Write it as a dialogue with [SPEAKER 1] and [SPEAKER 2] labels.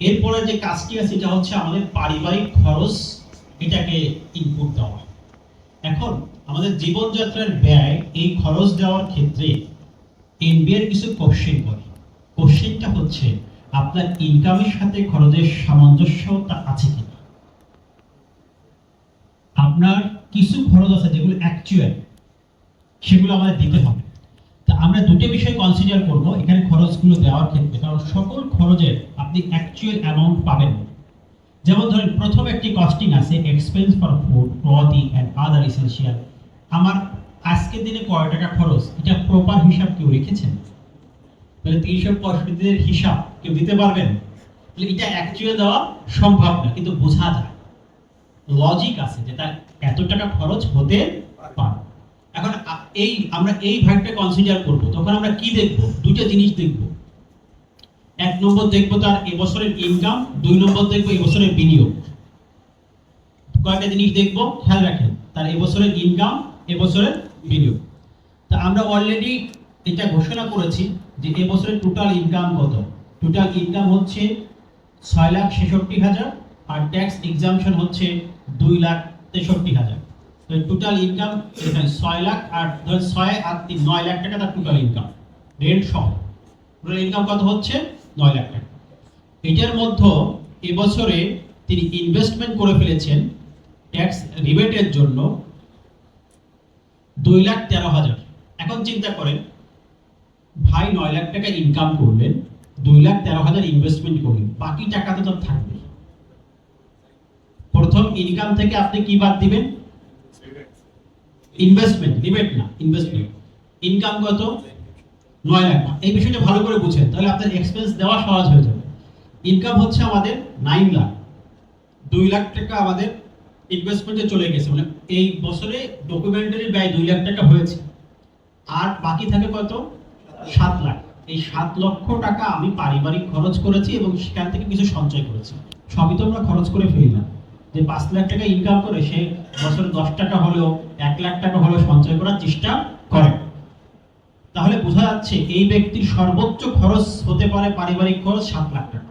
[SPEAKER 1] এরপরে যে কাজটি আছে, এটা হচ্ছে আমাদের পারিবারিক খরচ, এটাকে ইনপুট দেওয়া। এখন আমাদের জীবনযাত্রার ব্যয়, এই খরচ দেওয়ার ক্ষেত্রে এনবিআর কিছু কোশ্চেন করে। কোশ্চেনটা হচ্ছে, আপনার ইনকামের সাথে খরচের সামঞ্জস্যতা আছে কিনা? আপনার কিছু খরচ আছে যেগুলো অ্যাকচুয়াল সেগুলো আমাদের দিতে হবে। আমরা দুটো বিষয় কনসিডার করব এখানে খরচগুলো দেওয়ার ক্ষেত্রে। কারণ সকল খরচের আপনি অ্যাকচুয়াল অ্যামাউন্ট পাবেন। যেমন ধরেন, প্রথম একটি কস্টিং আছে expense for food clothing and other essential আমার আজকের দিনে কয় টাকা খরচ? এটা প্রপার হিসাব কেউ রেখেছেন? তাহলে পঁয়ষট্টি দিনের হিসাব কেউ দিতে পারবেন? তাহলে এটা অ্যাকচুয়াল দেওয়া সম্ভব না, কিন্তু বোঝা যায়। লজিক আছে যে তার এত টাকা খরচ হতে এই, আমরা এই ভাগটা কনসিডার করব। তখন আমরা কি দেখব? দুইটা জিনিস দেখব। এক নম্বর দেখব তার এবছরের ইনকাম দুই নম্বর দেখব এবছরের বিনিয়োগ। কয়েকটা জিনিস দেখব? খেয়াল রাখেন, তার এবছরের ইনকাম এবছরের বিনিয়োগ। তা আমরা অলরেডি এটা ঘোষণা করেছি যে এবছরের টোটাল ইনকাম কত? টোটাল ইনকাম হচ্ছে ছয় লাখ ছেষট্টি হাজার আর ট্যাক্স এক্সামশন হচ্ছে দুই লাখ তেষট্টি হাজার। টোটাল ইনকাম এখানে ছয় লাখ আর ধর ছয় আর তিন, নয় লাখ টাকা তার টোটাল ইনকাম রেন্ট সহ। টোটাল ইনকাম কত হচ্ছে? নয় লাখ টাকা। এটার মধ্যে এবছরে তিনি ইনভেস্টমেন্ট করে ফেলেছেন ট্যাক্স রিবেটের জন্য দুই লাখ তেরো হাজার। এখন চিন্তা করেন, ভাই নয় লাখ টাকা ইনকাম করলেন, দুই লাখ তেরো হাজার ইনভেস্টমেন্ট করলেন, বাকি টাকা তো তার থাকবে প্রথম ইনকাম থেকে আপনি কি বাদ দিবেন? ইনভেস্টমেন্ট রিবেট না ইনভেস্টমেন্ট ইনকাম কত? নয় লাখ এই বিষয়টা ভালো করে বুঝেন, তাহলে আপনার এক্সপেন্স দেওয়া সহজ হয়ে যাবে। ইনকাম হচ্ছে আমাদের নাইন লাখ। দুই লাখ টাকা আমাদের ইনভেস্টমেন্টে চলে গেছে। মানে এই বছরে ডকুমেন্টারি ব্যয় দুই লাখ টাকা হয়েছে। আর বাকি থাকে কত? সাত লাখ। এই সাত লক্ষ টাকা আমি পারিবারিক খরচ করেছি এবং সেখান থেকে কিছু সঞ্চয় করেছি। সবই তো আমরা খরচ করে ফেলি না যে পাঁচ লাখ টাকা ইনকাম করে সে বছরে দশ টাকা হলেও এক লাখ টাকা হলেও সঞ্চয় করার চেষ্টা করে। তাহলে বোঝা যাচ্ছে এই ব্যক্তির সর্বোচ্চ খরচ হতে পারে পারিবারিক খরচ সাত লাখ টাকা।